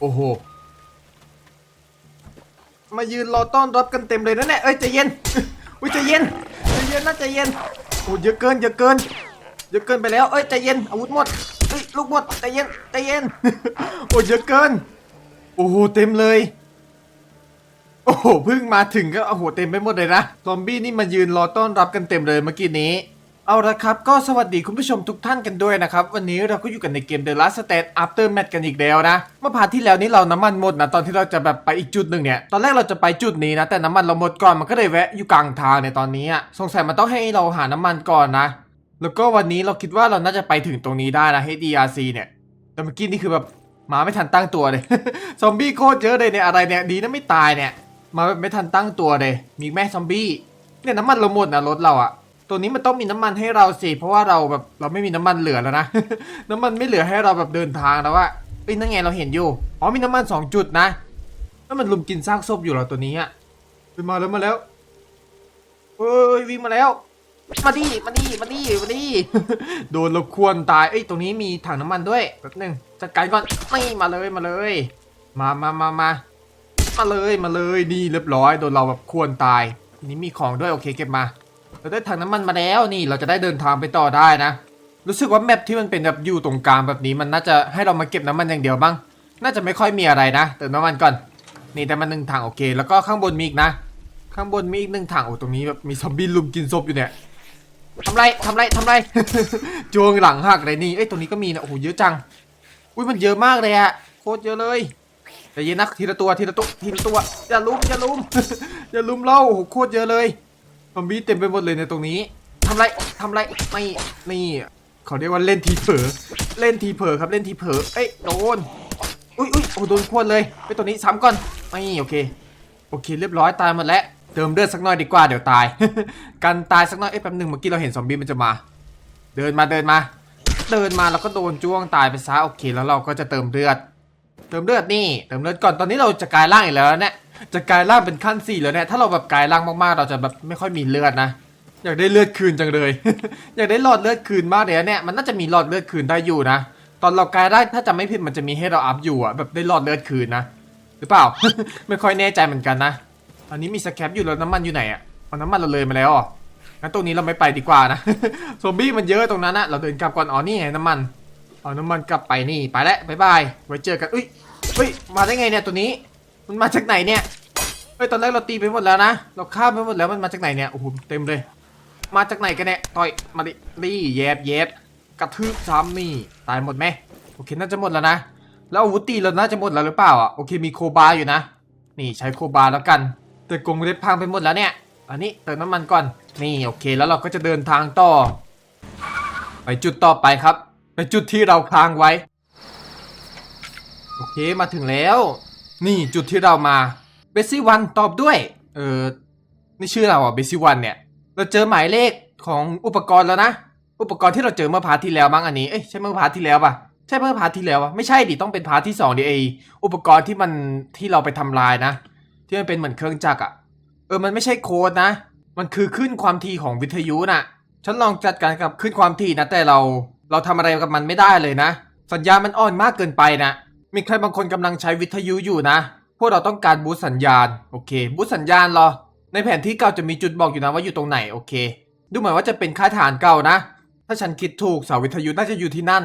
โอ้โห มายืนรอต้อนรับกันเต็มเลยนะเนี่ย เอ้ยใจเย็น อุ้ยใจเย็นใจเย็นนะใจเย็น โอ้เยอะเกินเยอะเกินเยอะเกินไปแล้ว เอ้ยใจเย็น อาวุธหมดเอ้ยลูกหมดใจเย็นใจเย็น โอ้เยอะเกิน โอ้โหเต็มเลย โอ้โหเพิ่งมาถึงก็โอ้โหเต็มไปหมดเลยนะ ซอมบี้นี่มายืนรอต้อนรับกันเต็มเลยเมื่อกี้นี้ เอาละครับ ก็สวัสดีคุณผู้ชมทุกท่านกันด้วยนะครับ วันนี้เราก็อยู่กันในเกม The Last Stand After Match กันอีกแล้วนะ เมื่อพาทที่แล้วนี้เราน้ำมันหมดนะตอนที่เราจะแบบไปอีกจุดหนึ่งเนี่ย ตอนแรกเราจะไปจุดนี้นะ แต่น้ำมันเราหมดก่อนมันก็เลยแวะอยู่กลางทางในตอนนี้อะสงสัยมันต้องให้เราหาน้ำมันก่อนนะ แล้วก็วันนี้เราคิดว่าเราน่าจะไปถึงตรงนี้ได้นะ HDRC เนี่ย แต่เมื่อกี้นี่คือแบบมาไม่ทันตั้งตัวเลย ซอมบี้โคตรเยอะเลยเนี่ยอะไรเนี่ยดีนะไม่ตายเนี่ย มาแบบไม่ทันตั้งตัวเลย มีแม่ซอมบี้เนี่ยน้ำมันเราหมดนะรถเราอะ ตัวนี้มันต้องมีน้ำมันให้เราสิเพราะว่าเราแบบเราไม่มีน้ำมันเหลือแล้วนะ น้ำมันไม่เหลือให้เราแบบเดินทางแล้วว่าเอ้ยนั่นไงเราเห็นอยู่ อ๋อมีน้ำมันสองจุดนะแล้วมันลุมกินซากศพอยู่เหรอตัวนี้อะเฮ้ยมาแล้วมาแล้วเฮ้ยวิ่งมาแล้ว มาดิมาดิมาดิมาดิโดนเราควรตายเอ้ยตรงนี้มีถังน้ำมันด้วยแป๊บนึงจัดการก่อนไม่มาเลยมาเลย มามามามามาเลยมาเลยนี่เรียบร้อยโดนเราแบบควรตายนี้มีของด้วยโอเคเก็บมา เราได้ถังน้ำมันมาแล้วนี่เราจะได้เดินทางไปต่อได้นะ รู้สึกว่าแมปที่มันเป็นแบบอยู่ตรงกลางแบบนี้มันน่าจะให้เรามาเก็บน้ำมันอย่างเดียวบ้าง น่าจะไม่ค่อยมีอะไรนะเติมน้ำมันก่อน นี่แต่มันหนึ่งถังโอเค แล้วก็ข้างบนมีอีกนะ ข้างบนมีอีกหนึ่งถังโอ้ตรงนี้แบบมีซอมบี้ลุมกินศพอยู่เนี่ยทำไรทำไรทำไรจวงหลังหักเลยนี่เอ้ยตรงนี้ก็มีนะโอ้โหเยอะจัง อุ้ยมันเยอะมากเลยอะโคตรเยอะเลยแต่เย็นนะทีละตัวทีละตัวทีละตัวอย่าลุมอย่าลุมอย่าลุมเล่าโอ้โหโคตรเยอะเลย อมบี้เต็มไปหมดเลยในตรงนี้ทำไรทำไรไม่นี่เขาเรียกว่าเล่นทีเผลอเล่นทีเผลอครับเล่นทีเผลอเอ้ยโดนอุ้ยอุ้ยโอ้โดนควนเลยไปตัวนี้ซ้ำก่อนไม่โอเค โอเค เรียบร้อยตายหมดแล้วเติมเลือดสักหน่อยดีกว่าเดี๋ยวตาย กันตายสักหน่อยเอ้ยแป๊บหนึ่งเมื่อกี้เราเห็นซอมบี้มันจะมา เดินมาเดินมา เดินมาแล้วก็โดนจ้วงตายไปซะโอเค แล้วเราก็จะเติมเลือด เติมเลือดนี่ เติมเลือดก่อนตอนนี้เราจะกลายร่างอีกแล้วเนี่ย จะกลายร่างเป็นขั้นสี่แล้วเนี่ยถ้าเราแบบกลายร่างมากๆ เราจะแบบไม่ค่อยมีเลือดนะอยากได้เลือดคืนจังเลย อยากได้หลอดเลือดคืนมากเลยนะเนี่ยมันน่าจะมีหลอดเลือดคืนได้อยู่นะตอนเรากลายได้ถ้าจำไม่ผิดมันจะมีให้เราอัพอยู่อะแบบได้หลอดเลือดคืนนะหรือเปล่า ไม่ค่อยแน่ใจเหมือนกันนะอันนี้มีสแครปอยู่แล้วน้ำมันอยู่ไหนอะเอาน้ำมันเราเลยมาแล้วอะงั้นตรงนี้เราไม่ไปดีกว่านะซอมบี้มันเยอะตรงนั้นนะเราเดินกลับก่อนอ๋อนี่ไงน้ำมันเอาน้ำมันกลับไปนี่ไปแล้วบายบายไว้เจอกันอุ้ยเฮ้ยมาได้ไงเนี่ยตัวนี้ มันมาจากไหนเนี่ยเฮ้ยตอนแรกเราตีไปหมดแล้วนะเราฆ่าไปหมดแล้วมันมาจากไหนเนี่ยโอ้โหเต็มเลย มาจากไหนกันเนี่ยต่อยมาดินี่แยบแยบกระทืบซ้ำนี่ตายหมดไหมโอเคน่าจะหมดแล้วนะแล้วอาวุธตีเราน่าจะหมดแล้วหรือเปล่าอะโอเคมีโคบาอยู่นะนี่ใช้โคบาแล้วกันแต่กรงเล็บพังไปหมดแล้วเนี่ย อันนี้เติมน้ำมันก่อนนี่โอเคแล้วเราก็จะเดินทางต่อ ไปจุดต่อไปครับ ไปจุดที่เราค้างไว้ โอเคมาถึงแล้ว นี่จุดที่เรามาเบซี่วันตอบด้วย เออนี่ชื่อเราอะเบซี่วันเนี่ย เราเจอหมายเลขของอุปกรณ์แล้วนะ อุปกรณ์ที่เราเจอเมื่อพาร์ทที่แล้วมั้งอันนี้ เอ้ยใช่เมื่อพาร์ทที่แล้วป่ะใช่เมื่อพาร์ทที่แล้ววะไม่ใช่ดิต้องเป็นพาร์ทที่สองดิไออุปกรณ์ที่มันที่เราไปทำลายนะ ที่มันเป็นเหมือนเครื่องจักรอะเออมันไม่ใช่โค้ดนะ มันคือขึ้นความถี่ของวิทยุน่ะ ฉันลองจัดการกับขึ้นความถี่นะแต่เรา เราทำอะไรกับมันไม่ได้เลยนะ สัญญาณมันอ่อนมากเกินไปนะ มีใครบางคนกำลังใช้วิทยุอยู่นะ พวกเราต้องการบูสสัญญาณ โอเค บูสสัญญาณเหรอ ในแผนที่เก่าจะมีจุดบอกอยู่นะว่าอยู่ตรงไหน โอเค ดูเหมือนว่าจะเป็นค่ายทหารเก่านะ ถ้าฉันคิดถูกเสาวิทยุน่าจะอยู่ที่นั่น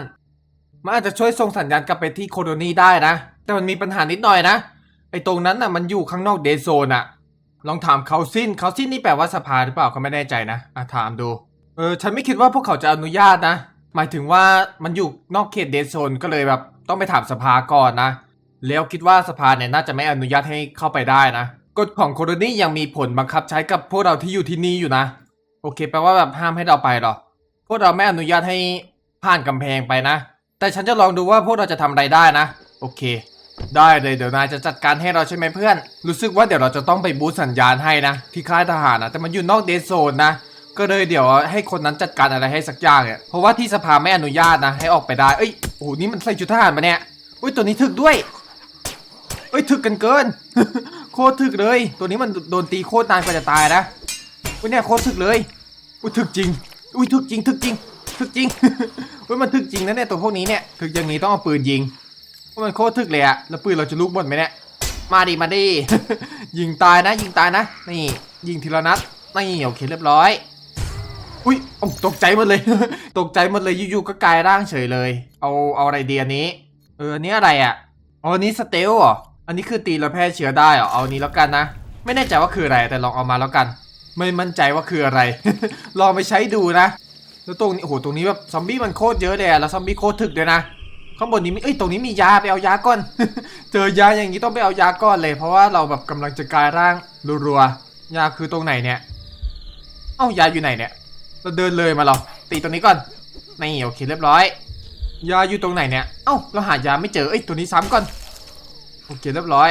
มันอาจจะช่วยส่งสัญญาณกลับไปที่โคโลนีได้นะ แต่มันมีปัญหานิดหน่อยนะ ไอ้ตรงนั้นน่ะมันอยู่ข้างนอกเดโซนอะลองถามเขาซินเขาซินนี่แปลว่าสภาหรือเปล่าเขาไม่แน่ใจนะอะถามดู เออ ฉันไม่คิดว่าพวกเขาจะอนุญาตนะ หมายถึงว่ามันอยู่นอกเขตเดโซนก็เลยแบบ ต้องไปถามสภาก่อนนะ แล้วคิดว่าสภาเนี่ยน่าจะไม่อนุญาตให้เข้าไปได้นะ กฎของโคโลนียังมีผลบังคับใช้กับพวกเราที่อยู่ที่นี่อยู่นะ โอเคแปลว่าแบบห้ามให้เราไปหรอ พวกเราไม่อนุญาตให้ผ่านกำแพงไปนะ แต่ฉันจะลองดูว่าพวกเราจะทำอะไรได้นะ โอเค ได้เลยเดี๋ยวนายจะจัดการให้เราใช่ไหมเพื่อน รู้สึกว่าเดี๋ยวเราจะต้องไปบูสสัญญาณให้นะ ที่ค่ายทหารนะ แต่มันอยู่นอกเดซโซนนะ ก็เลยเดี๋ยวให้คนนั้นจัดการอะไรให้สักอย่างเนี่ยเพราะว่าที่สภาไม่อนุญาตนะ ให้ออกไปได้ เอ้ย อ้โหนี่มันใส่ชุดทหารมาเนี่ยอุ้ยตัวนี้ถึกด้วยเอ้ยถึกกันเกิน โคตรถึกเลย ตัวนี้มันโดนตีโคตรนานกว่าจะตายนะอุ้ยเนี่ยโคตรถึกเลยอุ้ยถึกจริงอุ้ยถึกจริงถึกจริงถึกจริงอุ้ยมันถึกจริงนะเนี่ยตัวพวกนี้เนี่ยถึกอย่างนี้ต้องเอาปืนยิงว่ามันโคตรถึกเลยอะแล้วปืนเราจะลุกหมดไหมเนี่ยมาดิมาดิยิงตายนะ ยิงตายนะ นี่ ยิงทีละนัดนี่โอเคเรียบร้อย อุ้ยตกใจหมดเลย ตกใจหมดเลยอยู่ๆก็กลายร่างเฉยเลย เอาเอาอะไรดีอันนี้ เอออันนี้อะไรอะอ๋ออันนี้สเตลเหรออันนี้คือตีแล้วแพร่เชื้อได้เหรอเอาอันนี้แล้วกันนะ ไม่แน่ใจว่าคืออะไรแต่ลองเอามาแล้วกัน ไม่มั่นใจว่าคืออะไร ลองไปใช้ดูนะแล้วตรงนี้โอ้โหตรงนี้แบบซอมบี้มันโคตรเยอะเลยแล้วซอมบี้โคตรถึกด้วยนะข้างบนนี้มีเอ้ยตรงนี้มียาไปเอายาก่อน เจอยาอย่างนี้ต้องไปเอายาก่อนเลย เพราะว่าเราแบบกำลังจะกลายร่างรัวๆยาคือตรงไหนเนี่ย เอ้ายาอยู่ไหนเนี่ย เราเดินเลยมาหรอตีตรงนี้ก่อนนี่โอเคเรียบร้อย ยาอยู่ตรงไหนเนี่ย เอ้าเราหายาไม่เจอ เอ้ยตัวนี้ซ้ำก่อน โอเคเรียบร้อย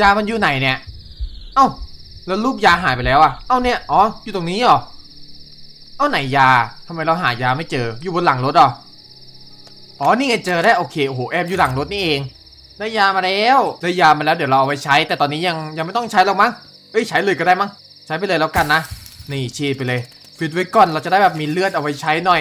ยามันอยู่ไหนเนี่ย เอ้าแล้วรูปยาหายไปแล้วอะเอ้าเนี่ย อ๋อ อยู่ตรงนี้เหรอ เอ้าไหนยาทำไมเราหายาไม่เจอ อยู่บนหลังรถเหรออ๋อ นี่ไงเจอได้โอเค โอ้โหแอบอยู่หลังรถนี่เอง ได้ยามาแล้ว ได้ยามาแล้วเดี๋ยวเราเอาไว้ใช้ แต่ตอนนี้ยังยังไม่ต้องใช้หรอกมั้ง เอ้ยใช้เลยก็ได้มั้ง ใช้ไปเลยแล้วกันนะ นี่ฉีดไปเลยฟิตไว้ก่อนเราจะได้แบบมีเลือดเอาไว้ใช้หน่อย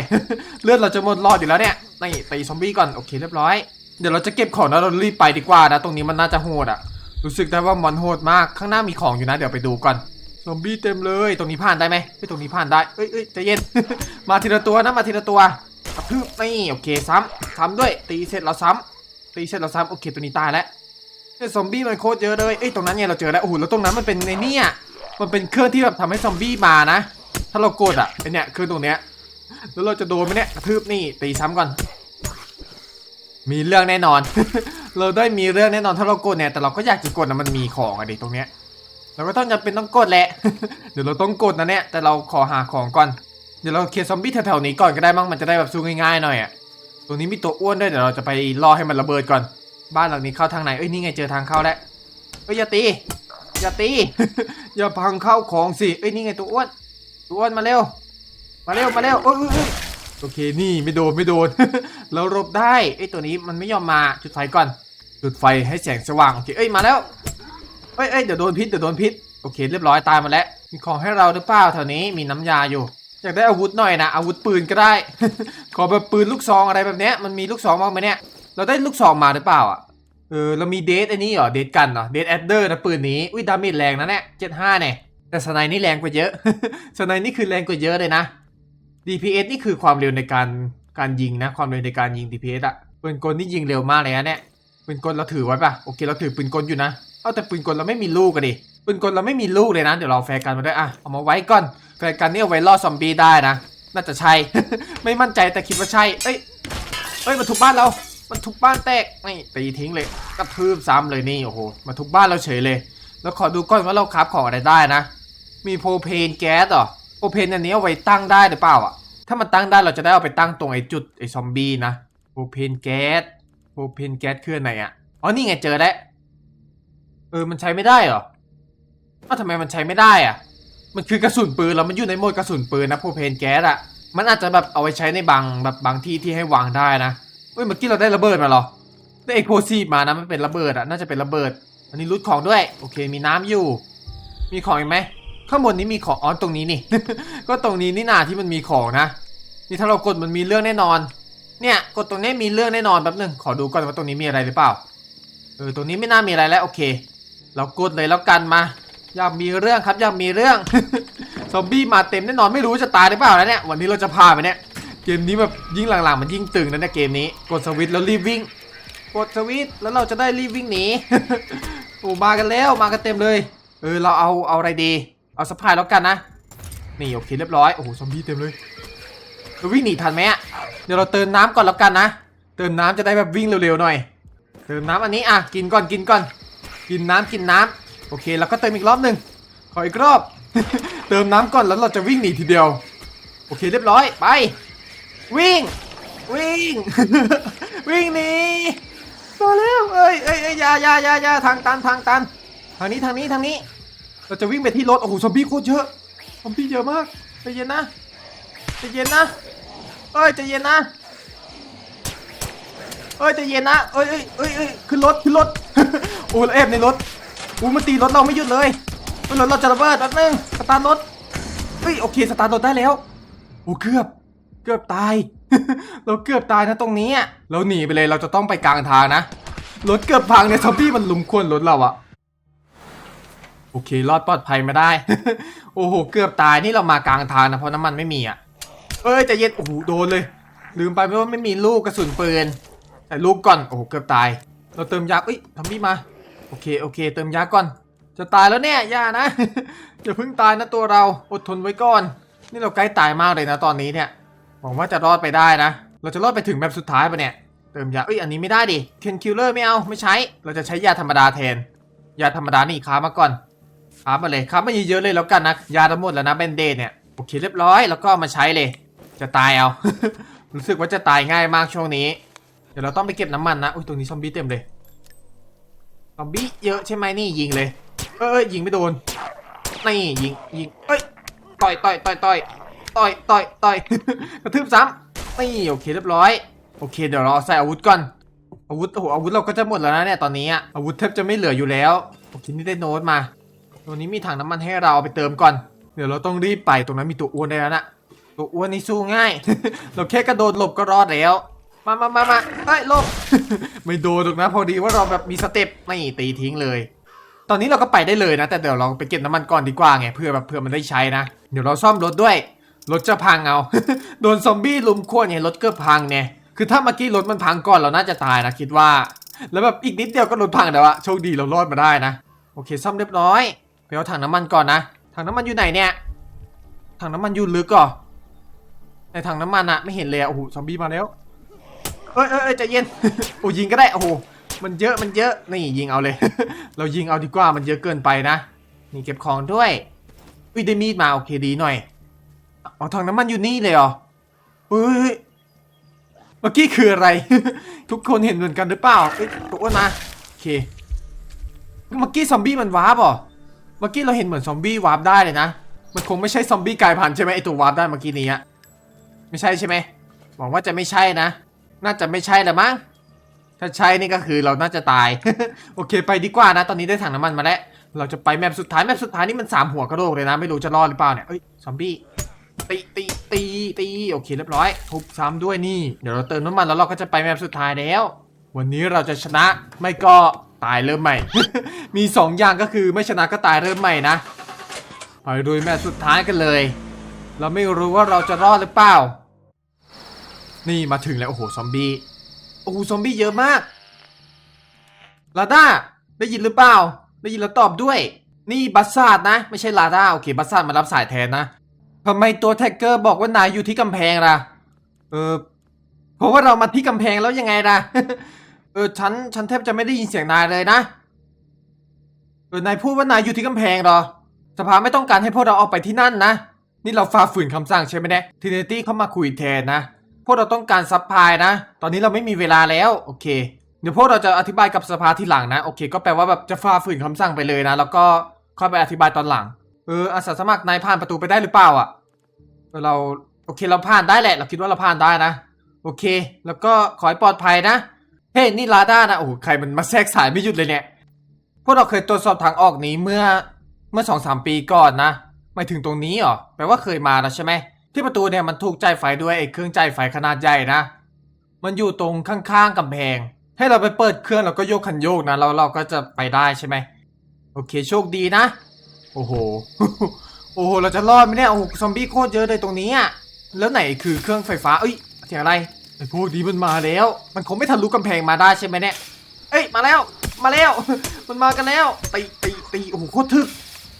เลือดเราจะหมดรอดอยู่แล้วเนี่ยนี่ตีซอมบี้ก่อนโอเคเรียบร้อยเดี๋ยวเราจะเก็บของแล้วเรารีบไปดีกว่านะ ตรงนี้มันน่าจะโหดอะรู้สึกได้ว่ามันโหดมากข้างหน้ามีของอยู่นะ เดี๋ยวไปดูก่อนซอมบี้เต็มเลย ตรงนี้ผ่านได้ไหมเฮ้ยตรงนี้ผ่านได้เอ้ยเอ้ยใจเย็น มาทีละตัวนะมาทีละตัวกระทืบนี่โอเคซ้ำซ้ำด้วย ตีเสร็จเราซ้ำตีเสร็จเราซ้ำโอเคตัวนี้ตายแล้วเนี่ยซอมบี้มันโคตรเยอะเลยเอ้ยตรงนั้นเนี่ยเราเจอแล้วโอ้โหแล้วตรงนั้นมันเป็นในเนี่ย มันเป็นเครื่องที่แบบทำให้ซอมบี้มานะ ถ้าเรากดอะไอเนี่ยคือตรงเนี้ย แล้วเราจะโดนไหมเนี่ยกระทืบนี่ตีซ้ำก่อน มีเรื่องแน่นอน เราได้มีเรื่องแน่นอนถ้าเรากดเนี่ย แต่เราก็อยากจะกดนะมันมีของอะดิตรงเนี้ย เราก็ต้องจำเป็นต้องกดแหละ เดี๋ยวเราต้องกดนะเนี่ย แต่เราขอหาของก่อน เดี๋ยวเราเคลียร์ซอมบี้แถวๆนี้ก่อนก็ได้มั้ง มันจะได้แบบสู้ง่ายๆหน่อยอะ ตรงนี้มีตัวอ้วนด้วยเดี๋ยวเราจะไปล่อให้มันระเบิดก่อน บ้านหลังนี้เข้าทางไหน เอ้ยนี่ไงเจอทางเข้าแล้วเอ้ยอย่าตี อย่าตี อย่าพังเข้าของสิเอ้ยนี่ไงตัวอ้วนตัวอ้วนมาเร็ว มาเร็วมาเร็วโอ้ยโอเคนี่ไม่โดนไม่โดนเราหลบได้ไอ้ตัวนี้มันไม่ยอมมาจุดไฟก่อน จุดไฟให้แสงสว่างโอเคเอ้ยมาแล้วเอ้ยเอ้ยเดี๋ยวโดนพิษเดี๋ยวโดนพิษโอเค เรียบร้อยตายมาแล้วมีของให้เราหรือเปล่าแถวนี้มีน้ำยาอยู่อยากได้อาวุธหน่อยนะอาวุธปืนก็ได้ ขอแบบปืนลูกซองอะไรแบบเนี้ยมันมีลูกซองบ้างไหมเนี่ยเราได้ลูกซองมาหรือเปล่าอะ เออเรามีเดทอันนี้เหรอเดทกันเหรอเดทแอดเดอร์นะปืนนี้อุ้ยดาเมจแรงนะเนี่ยเจ็ดห้าเนี่ยแต่สไนนี่แรงกว่าเยอะสไนนี่คือแรงกว่าเยอะเลยนะ DPS นี่คือความเร็วในการการยิงนะ ความเร็วในการยิง DPS อะปืนกลนี่ยิงเร็วมากเลยนะเนี่ยปืนกลเราถือไว้ปะโอเคเราถือปืนกลอยู่นะเอาแต่ปืนกลเราไม่มีลูกอะดิปืนกลเราไม่มีลูกเลยนะเดี๋ยวเราแฟร์กันมาด้วยอะเอามาไว้ก่อนแฟร์กันนี่เอาไว้ล่อซอมบี้ได้นะน่าจะใช่ ไม่มั่นใจแต่คิดว่าใช่ เอ้ย เอ้ยมันทุบบ้านเรา มันทุบบ้านแตกนี่ตีทิ้งเลยกระทืบซ้ำเลยนี่โอ้โหมาทุบบ้านเราเฉยเลย แล้วขอดูก่อนว่าเราคราฟของอะไรได้นะ มีโพเพนแก๊สเหรอโพเพนอันนี้เอาไว้ตั้งได้หรือเปล่าอะถ้ามันตั้งได้เราจะได้เอาไปตั้งตรงไอ้จุดไอ้ซอมบี้นะโพเพนแก๊สโพเพนแก๊สคืออนไหนอะอ๋อนี่ไงเจอแล้วเออมันใช้ไม่ได้เหรออ้าวทำไมมันใช้ไม่ได้อะ มันคือกระสุนปืนแล้วมันอยู่ในโหมดกระสุนปืนนะโพเพนแก๊สอะมันอาจจะแบบเอาไว้ใช้ในบางแบบบางที่ที่ให้วางได้นะ เฮ้ยเมื่อกี้เราได้ระเบิดมาเหรอ ได้เอ็กโพซีมานะมันเป็นระเบิดอะน่าจะเป็นระเบิด อันนี้รูดของด้วย โอเค มีน้ำอยู่ มีของอีกไหม ข้างบนนี้มีของอ๋อตรงนี้นี่ ก็ตรงนี้นี่นาที่มันมีของนะ นี่ถ้าเรากดมันมีเรื่องแน่นอน เนี่ย กดตรงนี้มีเรื่องแน่นอนแป๊บหนึง ขอดูก่อนว่าตรงนี้มีอะไรหรือเปล่า เออ ตรงนี้ไม่น่ามีอะไรแล้วโอเค เรากดเลยแล้วกันมา อยากมีเรื่องครับอยากมีเรื่อง ซอมบี้มาเต็มแน่นอนไม่รู้จะตายหรือเปล่านะเนี่ย วันนี้เราจะพาไปเนี่ย มนี้แบบยิ่งหลังๆ มันยิ่งตึงนะเนี่ยเกมนี้ กดสวิตช์แล้วรีบวิ่ง กดสวิตช์แล้วเราจะได้รีบวิ่งหนี โอ้มากันแล้วมากันเต็มเลย เออเราเอาเอาอะไรดี เอาสะพายแล้วกันนะ นี่โอเคเรียบร้อย โอ้โหซอมบี้เต็มเลยเราวิ่งหนีทันไหมอะเดี๋ยวเราเติมน้ำก่อนแล้วกันนะ เติมน้ำจะได้แบบวิ่งเร็วๆหน่อย เติมน้ำอันนี้อะกินก่อนกินก่อน กินน้ำกินน้ำโอเคแล้วก็เติมอีกรอบหนึ่งขออีกรอบ เติมน้ำก่อนแล้วเราจะวิ่งหนีทีเดียว โอเคเรียบร้อยไป วิ่ง วิ่ง วิ่งหนีมาแล้วเอ้ยเอ้ยเอ้ยอยาอยาอยาอยาทางตันทางตัน ทางนี้ทางนี้ทางนี้ เราจะวิ่งไปที่รถโอ้โหซอมบี้โคตรเยอะซอมบี้เยอะมากใจเย็นนะใจเย็นนะเอ้ยใจเย็นนะเอ้ยใจเย็นนะเอ้ยเอ้ยเอ้ยเอ้ยขึ้นรถขึ้นรถ โอ้ยแล้วแอบในรถโอ้ยมันตีรถเราไม่หยุดเลยเฮ้ยรถเราจะระเบิดแป๊บนึงสตาร์ทรถเฮ้ยโอเคสตาร์ทรถได้แล้วโอ้เกือบเกือบตาย เราเกือบตายนะตรงนี้อะเราหนีไปเลยเราจะต้องไปกลางทางนะรถเกือบพังเนี่ยซอมบี้มันลุมควนรถเราอะโอเค รอดปลอดภัยมาได้ โอ้โห เกือบตายนี่เรามากลางทางนะ เพราะน้ำมันไม่มีอะเอ้ยจะเย็นโอ้โหโดนเลย ลืมไปว่าไม่มีลูกกระสุนปืนแต่ลูกก่อน โอ้โห เกือบตาย เราเติมยาเอ้ยซอมบี้มา โอเค โอเค เติมยาก่อน จะตายแล้วเนี่ยย่านะอย่าเพิ่งตายนะตัวเรา อดทนไว้ก่อน นี่เราใกล้ตายมากเลยนะตอนนี้เนี่ย หวังว่าจะรอดไปได้นะ เราจะรอดไปถึงแบบสุดท้ายปะเนี่ย เติมยาเอ้ยอันนี้ไม่ได้ดิเคนคิลเลอร์ไม่เอาไม่ใช้ เราจะใช้ยาธรรมดาแทน ยาธรรมดานี่ค้ามาก่อนค้ามาเลยค้ามาเยอะๆเลยแล้วกันนะ ยาทั้งหมดแล้วนะเบนเดนเนี่ย โอเคเรียบร้อย แล้วก็มาใช้เลย จะตายเอา รู้สึกว่าจะตายง่ายมากช่วงนี้ เดี๋ยวเราต้องไปเก็บน้ำมันนะ อุ้ยตรงนี้ซอมบี้เต็มเลย ซอมบี้เยอะใช่ไหมนี่ยิงเลย เอ้ยยิงไม่โดน นี่ยิงยิง เอ้ยต่อยต่อยต่อยต่อย ต่อยต่อยต่อยกระทืบซ้ำนี่โอเคเรียบร้อย โอเค เดี๋ยวเราเอใส่อาวุธก่อน อาวุธโอ้โหอาวุธเราก็จะหมดแล้วนะเนี่ยตอนนี้อะอาวุธแทบจะไม่เหลืออยู่แล้วโอเคนี่ได้โน้ตมาตัวนี้มีถังน้ำมันให้เราเอาไปเติมก่อน เดี๋ยวเราต้องรีบไปตรงนั้นมีตัวอ้วนได้แล้วนะตัวอ้วนนี่สู้ง่าย เราแค่กระโดดหลบก็รอดแล้วมามามามาเอ้ยหลบ ไม่โดนหรอกนะ พอดีว่าเราแบบมีสเต็ปไม่ตีทิ้งเลย ตอนนี้เราก็ไปได้เลยนะ แต่เดี๋ยวเราไปเก็บน้ำมันก่อนดีกว่าไงเพื่อแบบเพื่อมันได้ใช้นะ เดี๋ยวเราซ่อมรถด้วย รถจะพังเอา โดนซอมบี้ลุมขวนไงรถกือบพังเนี่ย คือถ้าเมื่อกี้รถมันพังก่อนเราน่าจะตายนะคิดว่า แล้วแบบอีกนิดเดียวก็รถพังแต่ว่าโชคดีเรารอดมาได้นะ โอเคซ่อมเรียบร้อย ไปเอาถังน้ำมันก่อนนะ ถังน้ำมันอยู่ไหนเนี่ย ถังน้ำมันอยู่ลึกก่อในถังน้ำมันอะไม่เห็นเลยโอ้โหซอมบี้มาแล้วเอ้ยเอ้ยเอ้ยใจเย็น โอ้ยิงก็ได้ โอ้โห มันเยอะ มันเยอะ นี่ยิงเอาเลย เรายิงเอาดีกว่า มันเยอะเกินไปนะ นี่เก็บของด้วย อุ้ยได้มีดมาโอเคดีหน่อย เอาถังน้ำมันอยู่นี่เลยเหรอเฮ้ยเมื่อกี้คืออะไร ทุกคนเห็นเหมือนกันหรือเปล่าเอ้ยตัวนมาโอเคเมื่อกี้ซอมบี้มันวาร์ปเหรอเมื่อกี้เราเห็นเหมือนซอมบี้วาร์ปได้เลยนะ มันคงไม่ใช่ซอมบี้กลายพันธุ์ใช่ไหมไอตัววาร์ปได้เมื่อกี้นี้อะไม่ใช่ใช่ไหมหวังว่าจะไม่ใช่นะ น่าจะไม่ใช่แหละมั้ง ถ้าใช่นี่ก็คือเราน่าจะตาย โอเค ไปดีกว่านะ ตอนนี้ได้ถังน้ำมันมาแล้ว เราจะไปแมปสุดท้าย แมปสุดท้ายนี่มันสามหัวกระโหลกเลยนะ ไม่รู้จะรอดหรือเปล่าเนี่ย เอ้ย ซอมบี้ ตีตีตีตีโอเคเรียบร้อย ทุบซ้ำด้วยนี่ เดี๋ยวเราเติมน้ำมันแล้วเราก็จะไปแมปสุดท้ายแล้ว วันนี้เราจะชนะไม่ก็ตายเริ่มใหม่ มีสองอย่างก็คือไม่ชนะก็ตายเริ่มใหม่นะไปดูแมตช์สุดท้ายกันเลย เราไม่รู้ว่าเราจะรอดหรือเปล่า นี่มาถึงแล้วโอ้โหซอมบี้โอ้โหซอมบี้เยอะมากลาด้าได้ยินหรือเปล่า ได้ยินแล้วตอบด้วย นี่บัสซาดนะ ไม่ใช่ลาด้าโอเคบัสซาดมารับสายแทนนะ ทำไมตัวแท็กเกอร์บอกว่านายอยู่ที่กำแพงล่ะ เออเพราะว่าเรามาที่กำแพงแล้วยังไงล่ะ เออฉันฉันแทบจะไม่ได้ยินเสียงนายเลยนะ เออนายพูดว่านายอยู่ที่กำแพงเหรอ สภาไม่ต้องการให้พวกเราออกไปที่นั่นนะ นี่เราฝ่าฝืนคำสั่งใช่ไหมเนี่ยทีเนตี้เข้ามาคุยแทนนะ พวกเราต้องการซัพพลายนะ ตอนนี้เราไม่มีเวลาแล้วโอเค เดี๋ยวพวกเราจะอธิบายกับสภาที่หลังนะ โอเค ก็แปลว่าแบบจะฝ่าฝืนคำสั่งไปเลยนะ แล้วก็ค่อยไปอธิบายตอนหลัง เอออาสาสมัครนายผ่านประตูไปได้หรือเปล่าอะ เราโอเคเราผ่านได้แหละ เราคิดว่าเราผ่านได้นะ โอเค แล้วก็ขอให้ปลอดภัยนะ เฮ้ยนี่ลาด้านะโอ้ใครมันมาแทรกสายไม่หยุดเลยเนี่ย พวกเราเคยตรวจสอบทางออกนี้เมื่อเมื่อสองสามปีก่อนนะหมายถึงตรงนี้เหรอแปลว่าเคยมาแล้วใช่ไหมที่ประตูเนี่ยมันถูกใจไฟด้วยไอ้เครื่องใจไฟขนาดใหญ่นะ มันอยู่ตรงข้างๆกำแพง ให้เราไปเปิดเครื่องแล้วก็โยกคันโยกนะแล้วเราก็จะไปได้ใช่ไหมโอเคโชคดีนะ โอ้โห อ้โหเราจะรอดไหมเนี่ยโอ้โหซอมบี้โคตรเยอะเลยตรงนี้อะแล้วไหนคือเครื่องไฟฟ้าเอ้ยเสียงอะไรไอ้พวกนี้มันมาแล้ว มันคงไม่ทะลุกำแพงมาได้ใช่ไหมเนี่ยเอ้ยมาแล้วมาแล้ว มันมากันแล้วตีตีตีโอ้โหโคตรถึก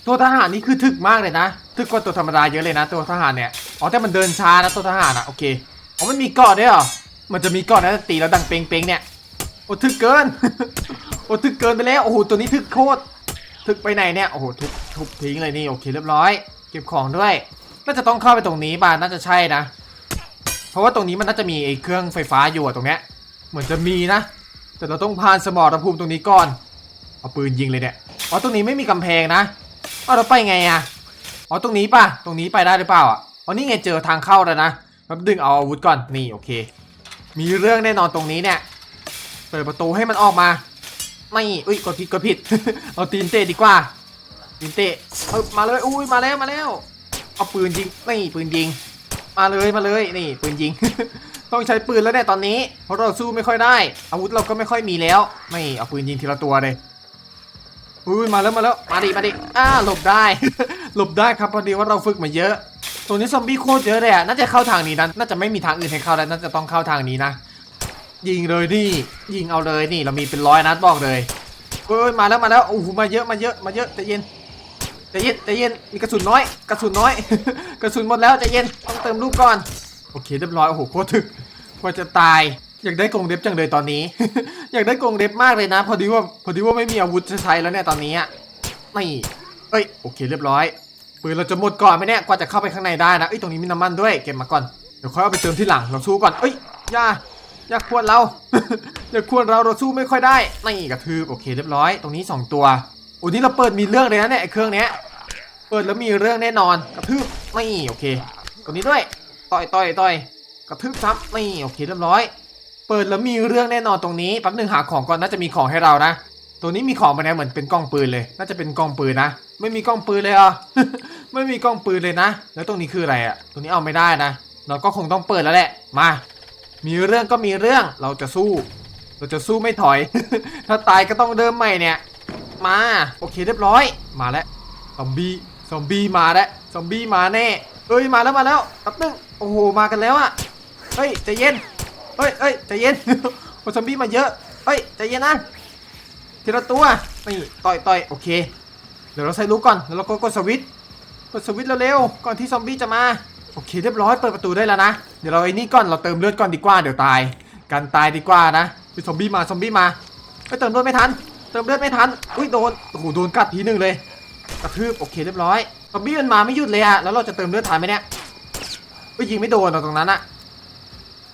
ตัวทหารนี่คือถึกมากเลยนะถึกกว่าตัวธรรมดาเยอะเลยนะ ตัวทหารเนี่ยอ๋อแต่มันเดินช้านะตัวทหารอะโอเคอ๋อมันมีเกาะด้วยเหรอมันจะมีเกาะนะตีแล้วดังเป้งเนี่ยโอ้ถึกเกินโอ้ถึกเกินไปแล้วโอ้โหตัวนี้ถึกโคตร ถึกไปไหนเนี่ย โอ้โหทุบทุบทิ้งเลยนี่ โอเคเรียบร้อย เก็บของด้วย น่าจะต้องเข้าไปตรงนี้ป่ะน่าจะใช่นะ เพราะว่าตรงนี้มันน่าจะมีไอ้เครื่องไฟฟ้าอยู่อะตรงเนี้ย เหมือนจะมีนะ แต่เราต้องผ่านสมรภูมิตรงนี้ก่อน เอาปืนยิงเลยเนี่ย อ๋อตรงนี้ไม่มีกำแพงนะอ๋อเราไปไงอะอ๋อตรงนี้ป่ะ ตรงนี้ไปได้หรือเปล่าอะ อ๋อนี่ไงเจอทางเข้าแล้วนะแป๊บดึงเอาอาวุธก่อน นี่โอเค มีเรื่องแน่นอนตรงนี้เนี่ย เปิดประตูให้มันออกมา ไม่อุ้ยกดผิดกดผิด เอาตีนเตะดีกว่า ตีนเตะเออมาเลยอุ้ยมาแล้วมาแล้ว เอาปืนยิงนี่ปืนยิง มาเลยมาเลยนี่ปืนยิง ต้องใช้ปืนแล้วเนี่ยตอนนี้ เพราะเราสู้ไม่ค่อยได้ อาวุธเราก็ไม่ค่อยมีแล้ว ไม่เอาปืนยิงทีละตัวเลยอุ้ยมาแล้วมาแล้วมาดิมาดิอ้าหลบได้ หลบได้ครับพอดีว่าเราฝึกมาเยอะตัวนี้ซอมบี้โคตรเยอะเลยอะน่าจะเข้าทางนี้นะน่าจะไม่มีทางอื่นให้เข้าแล้วน่าจะต้องเข้าทางนี้นะ ยิงเลยนี่ ยิงเอาเลยนี่เรามีเป็นร้อยนัดบอกเลยเอ้ยมาแล้วมาแล้วโอ้โหมาเยอะมาเยอะมาเยอะใจเย็นใจเย็นใจเย็นมีกระสุนน้อยกระสุนน้อย กระสุนหมดแล้วใจเย็นต้องเติมลูกก่อนโอเคเรียบร้อยโอ้โหโคตรถึกกว่าจะตายอยากได้กรงเด็บจังเลยตอนนี้ อยากได้กรงเด็บมากเลยนะ พอดีว่าพอดีว่าไม่มีอาวุธจะใช้แล้วเนี่ยตอนนี้อะนี่เอ้ยโอเคเรียบร้อยปืนเราจะหมดก่อนไหมเนี่ยกว่าจะเข้าไปข้างในได้นะเอ้ยตรงนี้มีน้ำมันด้วยเก็บมาก่อนเดี๋ยวค่อยเอาไปเติมที่หลังเราสู้ก่อนเอ้ยย่า อย่าควรเรา อย่าควรเราเราสู้ไม่ค่อยได้นี่กระทืบโอเคเรียบร้อย ตรงนี้สองตัวโอ้นี่เราเปิดมีเรื่องเลยนะเนี่ยเครื่องเนี้ยเปิดแล้วมีเรื่องแน่นอนกระทืบนี่โอเคตรงนี้ด้วยต่อยต่อยต่อยกระทืบซ้ำนี่โอเคเรียบร้อย เปิดแล้วมีเรื่องแน่นอนตรงนี้แป๊บหนึงหาของก่อนน่าจะมีของให้เรานะตัวนี้มีของมาเนี่เหมือนเป็นกล้องปืนเลย น่าจะเป็นกล้องปืนนะ ไม่มีกล้องปืนเลยอะไม่มีกล้องปืนเลยนะ แล้วตรงนี้คืออะไรอะ ตรงนี้เอาไม่ได้นะ เราก็คงต้องเปิดแล้วแหละ มา มีเรื่องก็มีเรื่องเราจะสู้ เราจะสู้ไม่ถอย ถ้าตายก็ต้องเริ่มใหม่เนี่ย มาโอเคเรียบร้อยมาแล้วซอมบี้ซอมบี้มาแล้วซอมบี้มาแน่เอ้ยมาแล้วมาแล้วแป๊บนึงโอ้โหมากันแล้วอะเฮ้ยใจเย็นเฮ้ยเฮ้ยใจเย็นโอ้ซอมบี้มาเยอะเฮ้ยใจเย็นนะทีละตัวนี่ต่อยต่อยโอเค เดี๋ยวเราใส่ลูกก่อนแล้วเราก็กดสวิตช์กดสวิตช์เร็วๆก่อนที่ซอมบี้จะมา โอเคเรียบร้อยเปิดประตูได้แล้วนะ เดี๋ยวเราไอ้นี่ก่อนเราเติมเลือดก่อนดีกว่าเดี๋ยวตายการตายดีกว่านะคือซอมบี้มาซอมบี้มาไปเติมเลือดไม่ทัน เติมเลือดไม่ทัน อุ้ยโดน โอ้โหโดนกัดทีหนึ่งเลย กระทืบโอเคเรียบร้อยซอมบี้มันมาไม่หยุดเลยอะแล้วเราจะเติมเลือดทันไหมเนี่ยเอ้ยยิงไม่โดนเราตรงนั้นอะ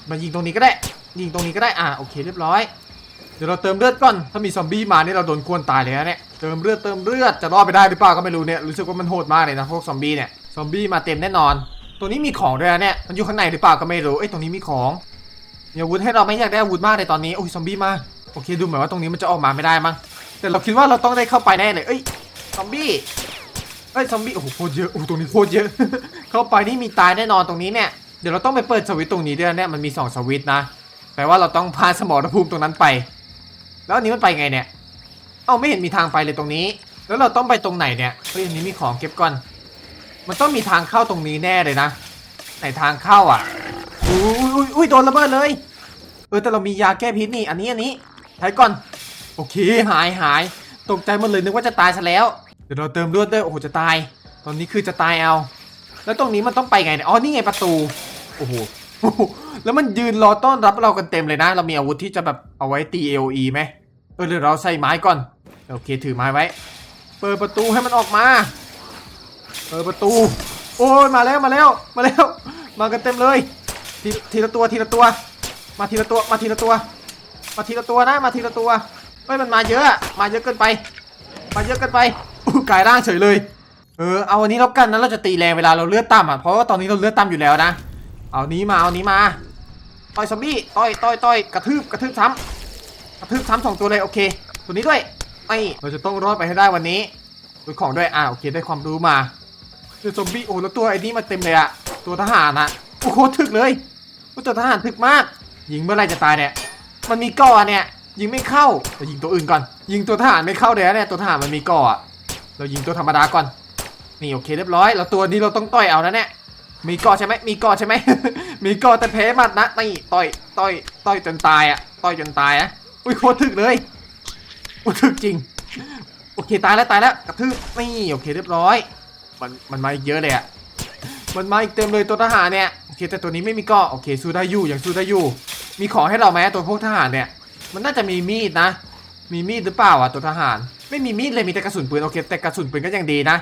มายิงตรงนี้ก็ได้ ยิงตรงนี้ก็ได้ อะโอเคเรียบร้อย เดี๋ยวเราเติมเลือดก่อน ถ้ามีซอมบี้มานี่เราโดนควนตายเลยนะเนี่ย เติมเลือดเติมเลือด จะรอดไปได้หรือเปล่าก็ไม่รู้เนี่ย รู้สึกว่ามันโหดมากเลยนะพวกซอมบี้เนี่ย ซอมบี้มาเต็มแน่นอน ตัวนี้มีของด้วยนะเนี่ย มันอยู่ข้างในหรือเปล่าก็ไม่รู้เอ้ยตรงนี้มีของมีอาวุธให้เราไม่อยากได้อาวุธมากเลยตอนนี้โอ้ยซอมบี้มาโอเคดูเหมือนว่าตรงนี้มันจะออกมาไม่ได้มั้งแต่เราคิดว่าเราต้องได้เข้าไปแน่เลยเอ้ยซอมบี้เอ้ยซอมบี้โอ้โหโคตรเยอะโอ้โหตรงนี้โคตรเยอะ เข้าไปนี่มีตายแน่นอนตรงนี้เนี่ยเดี๋ยวเราต้องไปเปิดสวิตช์ตรงนี้ด้วยนะเนี่ยมันมีสองสวิต์นะแปลว่าเราต้องพาสมรภูมิตรงนั้นไป แล้วอันนี้มันไปไงเนี่ยเอ้าไม่เห็นมีทางไปเลยตรงนี้ แล้วเราต้องไปตรงไหนเนี่ยเฮ้ยอันนี้มีของเก็บก่อน มันต้องมีทางเข้าตรงนี้แน่เลยนะไหนทางเข้าอะอุ้ยอุ้ยอุ้ยโดนระเบิดเลย เออแต่เรามียาแก้พิษนี่ อันนี้อันนี้ใช้ก่อน โอเคหายหายตกใจหมดเลยนึกว่าจะตายซะแล้ว เดี๋ยวเราเติมเลือดด้วยโอ้โหจะตาย ตอนนี้คือจะตายเอา แล้วตรงนี้มันต้องไปไงเนี่ยอ๋อนี่ไงประตูโอ้โหแล้วมันยืนรอต้อนรับเรากันเต็มเลยนะ เรามีอาวุธที่จะแบบเอาไว้ตี AOE ไหมเออเดี๋ยวเราใส่ไม้ก่อน โอเคถือไม้ไว้ เปิดประตูให้มันออกมา เปิดประตู โอ้ยมาแล้วมาแล้วมาแล้ว มากันเต็มเลยทีทีละตัวทีละตัว มาทีละตัวมาทีละตัว มาทีละตัวนะมาทีละตัวเฮ้ยมันมาเยอะมาเยอะเกินไป มาเยอะเกินไปอู้กลายร่างเฉยเลยเออเอาอันนี้แล้วกันนะเราจะตีแรงเวลาเราเลือดต่ำอะเพราะว่าตอนนี้เราเลือดต่ำอยู่แล้วนะ เอานี้มาเอานี้มาต่อยซอมบี้ต่อยต่อยต่อยกระทืบกระทืบซ้ำกระทืบซ้ำสองตัวเลยโอเคตัวนี้ด้วยไอเราจะต้องรอดไปให้ได้วันนี้ดูของด้วยอ่าโอเคได้ความรู้มา อซอมบี้โอ้แล้วตัวไอ้นี้มาเต็มเลยอะตัวทหารอะโอ้โหถึกเลยโอ้ตัวทหารถึกมาก ยิงเมื่อไรจะตายเนี่ยมันมีก่อเนี่ย ยิงไม่เข้าเรายิงตัวอื่นก่อน ยิงตัวทหารไม่เข้าเลยเนี่ยตัวทหารมันมีก่ออะเรายิงตัวธรรมดาก่อนนี่โอเคเรียบร้อยแล้วตัวนี้เราต้องต่อยเอานะเนี่ยมีก่อใช่ไหมมีก่อใช่ไหมมีก่อแต่แพ้หมัดนะนี่ต่อยต่อยต่อยจนตายอะต่อยจนตายอะอุ้ยโคตรถึกเลยอุ้ยถึกจริงโอเคตายแล้วตายแล้วกระทืบนี่โอเคเรียบร้อย มันมันมาอีกเยอะเลยอะมันมาอีกเต็มเลยตัวทหารเนี่ยโอเคแต่ตัวนี้ไม่มีก่อโอเคสู้ได้อยู่ยังสู้ได้อยู่ มีของให้เราไหมตัวพวกทหารเนี่ย มันน่าจะมีมีดนะ มีมีดหรือเปล่าอะตัวทหาร ไม่มีมีดเลยมีแต่กระสุนปืนโอเคแต่กระสุนปืนก็ยังดีนะ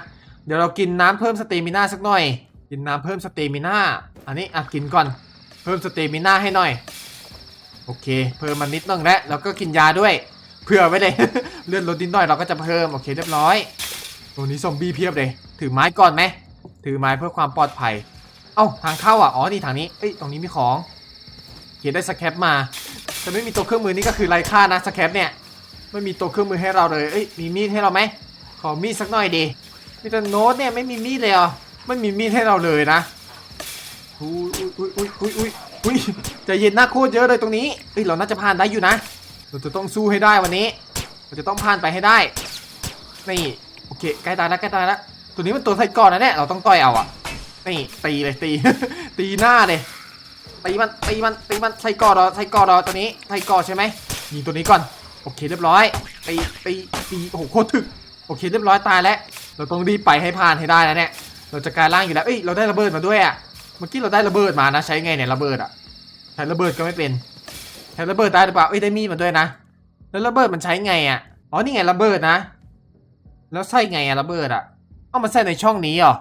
เดี๋ยวเรากินน้ำเพิ่มสเตมิน่าสักหน่อย กินน้ำเพิ่มสเตมิน่าอันนี้อะกินก่อน เพิ่มสเตมิน่าให้หน่อย โอเค เพิ่มมันนิดนึงแล้วแล้วก็กินยาด้วยเผื่อไว้เลย เลือดลดนิดหน่อยเราก็จะเพิ่มโอเคเรียบร้อย ตัวนี้ซอมบี้เพียบเลย ถือไม้ก่อนไหม ถือไม้เพื่อความปลอดภัย เอ้าทางเข้าอะ อ๋อนี่ทางนี้ เอ้ย ตรงนี้มีของโอเคได้สแคปมาแต่ไม่มีตัวเครื่องมือนี่ก็คือไร้ค่านะสแคปเนี่ย ไม่มีตัวเครื่องมือให้เราเลย เอ้ย มีมีดให้เราไหม ขอมีดสักหน่อยดีมีแต่โน้ตเนี่ยไม่มีมีดเลยอะไม่มีมีดให้เราเลยนะอุ้ยอุ้ยอุ้ยอุ้ยอุ้ยอุ้ยใจเย็นหน้าโคตรเยอะเลยตรงนี้เอ้ยเราน่าจะผ่านได้อยู่นะ เราจะต้องสู้ให้ได้วันนี้ เราจะต้องผ่านไปให้ได้ นี่ อเคใกล้ตายแล้วใกล้ตายแล้วตัวนี้มันตัวไซก่อนนะเนี่ยเราต้องต่อยเอาอะนี่ตีเลยตี ตีหน้าเลยตีมันตีมันตีมันไซก่อนเรอไซก่อนเรอตัวนี้ไซก่อนใช่ไหมยิงตัวนี้ก่อนโอเคเรียบร้อยตีตีตีโอ้โหโคตรถึกโอเคเรียบร้อยตายแล้ว เราต้องรีบไปให้ผ่านให้ได้แล้วเนี่ยเราจะกลายร่างอยู่แล้วเอ้ยเราได้ระเบิดมาด้วยอะเมื่อกี้เราได้ระเบิดมานะ ใช้ไงเนี่ยระเบิดอะใช้ระเบิดก็ไม่เป็นใช้ระเบิดได้หรือเปล่าเอ้ยได้มีดมาด้วยนะ แล้วระเบิดมันใช้ไงอะอ๋อนี่ไงระเบิดนะ แล้วใส่ไงอะระเบิดอะเอามาใส่ในช่องนี้เหรอ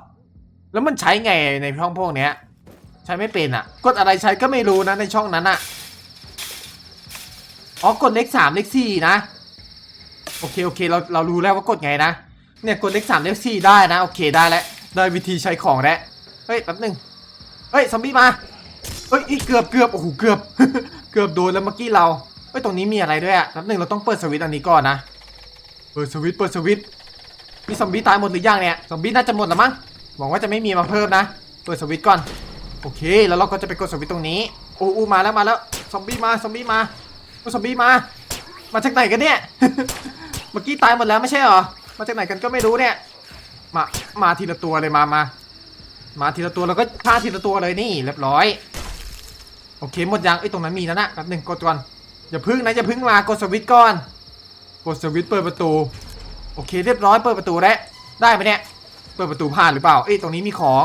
แล้วมันใช้ไงในช่องพวกเนี้ย ใช้ไม่เป็นอะกดอะไรใช้ก็ไม่รู้นะในช่องนั้นอะอ๋อกดเลขสามเลขสี่นะ โอเคโอเคเราเรารู้แล้วว่ากดไงนะ เนี่ยกดเลขสามเลขสี่ได้นะโอเคได้แล้วได้วิธีใช้ของแล้ว เฮ้ยแป๊บหนึง เฮ้ยซอมบี้มา เฮ้ยอีเกือบเกือบโอ้โหเกือบ เกือบโดนแล้วเมื่อกี้เรา เฮ้ยตรงนี้มีอะไรด้วยอะแป๊บหนึงเราต้องเปิดสวิตช์อันนี้ก่อนนะ เปิดสวิตช์เปิดสวิตช์ มีซอมบี้ตายหมดหรือยังเนี่ยซอมบี้น่าจะหมดแล้วมั้งหวังว่าจะไม่มีมาเพิ่มนะเปิดสวิตช์ก่อนโอเค แล้วเราก็จะไปกดสวิตช์ตรงนี้โอ้อูมาแล้วมาแล้วซอมบี้มาซอมบี้มาโอ้ซอมบี้มา มาจากไหนกันเนี่ยเมื่อกี้ตายหมดแล้วไม่ใช่หรอมาจากไหนกันก็ไม่รู้เนี่ยมามาทีละตัวเลยมามามาทีละตัวแล้วก็ฆ่าทีละตัวเลยนี่เรียบร้อยโอเคหมดยังเอ้ตรงนั้นมีนะนะแป๊บหนึงกดก่อนอย่าพึ่งนะอย่าพึ่งมากดสวิตช์ก่อนกดสวิตช์เปิดประตู โอเคเรียบร้อยเปิดประตูแล้วได้ไหมเนี่ยเปิดประตูผ่านหรือเปล่าเอ้ยตรงนี้มีของ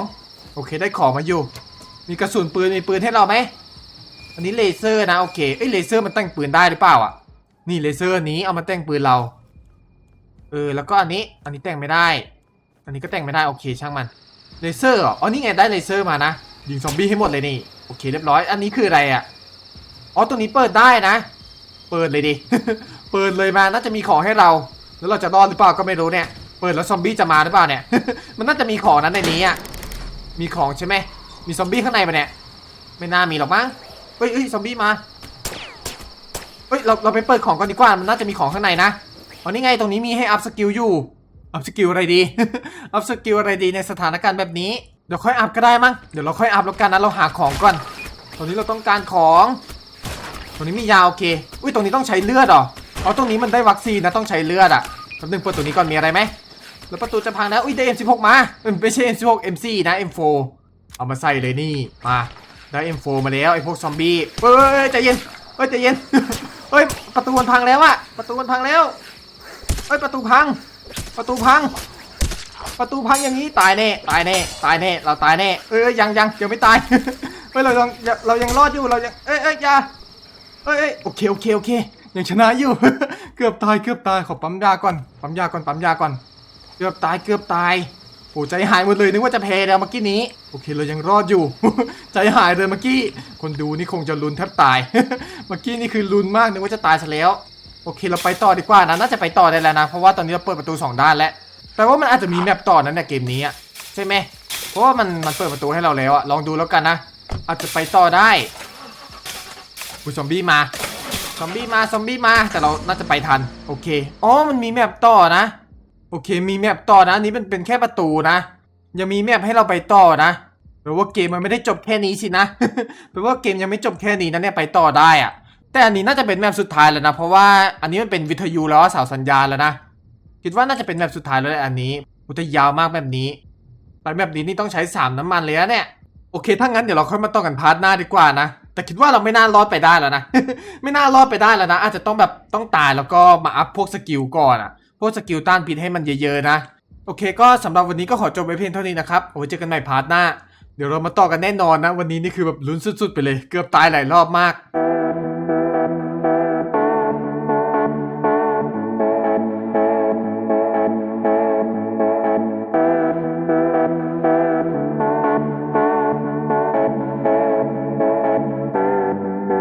โอเคได้ของมาอยู่ มีกระสุนปืนมีปืนให้เราไหมอันนี้เลเซอร์นะโอเคเอ้ยเลเซอร์มันแต่งปืนได้หรือเปล่าอะนี่เลเซอร์นี้เอามาแต่งปืนเราเออแล้วก็อันนี้อันนี้แต่งไม่ได้ อันนี้ก็แต่งไม่ได้โอเคช่างมันเลเซอร์ออ๋อนี่ไงได้เลเซอร์มานะยิงซอมบี้ให้หมดเลยนี่โอเคเรียบร้อย อันนี้คืออะไรอะอ๋อตรงนี้เปิดได้นะ เปิดเลยดิเปิดเลยมาน่าจะมีของให้เรา แล้วเราจะรอดหรือเปล่าก็ไม่รู้เนี่ย เปิดแล้วซอมบี้จะมาหรือเปล่าเนี่ย มันน่าจะมีของนั้นในนี้อะ มีของใช่ไหม มีซอมบี้ข้างในปะเนี่ย ไม่น่ามีหรอกมั้ง เฮ้ยเฮ้ยซอมบี้มา เฮ้ยเราเราไปเปิดของก่อนดีกว่า มันน่าจะมีของข้างในนะอ๋อนี่ไงตรงนี้มีให้อัพสกิลอยู่ อัพสกิลอะไรดี อัพสกิลอะไรดีในสถานการณ์แบบนี้ เดี๋ยวค่อยอัพก็ได้มั้ง เดี๋ยวเราค่อยอัพแล้วกันนะเราหาของก่อน ตอนนี้เราต้องการของ ตรงนี้มียาโอเค อุ้ยตรงนี้ต้องใช้เลือดหรอ อ๋อตรงนี้มันได้วัคซีนนะต้องใช้เลือดอะแป๊บนึงเปิดตัวนี้ก่อนมีอะไรไหมแล้วประตูจะพังแล้วอุ้ยได้ M16 มาไม่ใช่ M16 MC นะ M4 เอามาใส่เลยนี่มาได้ M4 มาแล้วไอ้พวกซอมบี้เฮ้ยใจเย็นเฮ้ยใจเย็นเฮ้ยประตูมันพังแล้วอะประตูมันพังแล้วเฮ้ยประตูพัง ประตูพัง ประตูพังอย่างนี้ตายแน่ตายแน่ตายแน่เราตายแน่เอ้ยยังยังยังไม่ตายเฮ้ยเรายังเรายังรอดอยู่เรายังเอ้ยเอ้ยย่าเอ้ยเอ้ยโอเคโอเคโอเค ยังชนะอยู่ เกือบตายเกือบตายขอปั๊มยาก่อนปั๊มยาก่อนปั๊มยาก่อน เกือบตายเกือบตายโอ้ใจหายหมดเลยนึกว่าจะแพ้แล้วเมื่อกี้นี้โอเคเรายังรอดอยู่ ใจหายเลยเมื่อกี้ คนดูนี่คงจะลุ้นแทบตาย เมื่อกี้นี่คือลุ้นมากนึกว่าจะตายซะแล้ว โอเคเราไปต่อดีกว่านะน่าจะไปต่อได้แล้วนะเพราะว่าตอนนี้เราเปิดประตูสองด้านแล้วแต่ว่ามันอาจจะมีแมปต่อนั้นเนี่ยเกมนี้อะใช่ไหมเพราะว่ามันมันเปิดประตูให้เราแล้วอะลองดูแล้วกันนะอาจจะไปต่อได้อุยซอมบี้มา ซอมบี้มาซอมบี้มาแต่เราน่าจะไปทัน โอเคอ๋อมันมีแมปต่อนะ โอเค มีแมปต่อนะอันนี้เป็นเป็นแค่ประตูนะยังมีแมปให้เราไปต่อนะแปลว่าเกมมันไม่ได้จบแค่นี้สินะแปลว่าเกมยังไม่จบแค่นี้นะเนี่ยไปต่อได้อะแต่อันนี้น่าจะเป็นแมปสุดท้ายแล้วนะ เพราะว่าอันนี้มันเป็นวิทยุแล้วเสาสัญญาณแล้วนะคิดว่าน่าจะเป็นแมปสุดท้ายแล้วแหละอันนี้อุยแตยาวมากแบบนี้ไปแบบนี้นี่ต้องใช้สามน้ำมันเลยนะเนี่ยโอเคถ้างั้นเดี๋ยวเราค่อยมาต่อกันพาร์ทหน้าดีกว่านะ แต่คิดว่าเราไม่น่ารอดไปได้แล้วนะ ไม่น่ารอดไปได้แล้วนะ อาจจะต้องแบบต้องตายแล้วก็มาอัพพวกสกิลก่อนอะพวกสกิลต้านพิษให้มันเยอะๆนะ โอเค ก็สำหรับวันนี้ก็ขอจบไปเพียงเท่านี้นะครับเอาไว้เจอกันใหม่พาร์ทหน้า เดี๋ยวเรามาต่อกันแน่นอนนะ วันนี้นี่คือแบบลุ้นสุดๆไปเลย เกือบตายหลายรอบมาก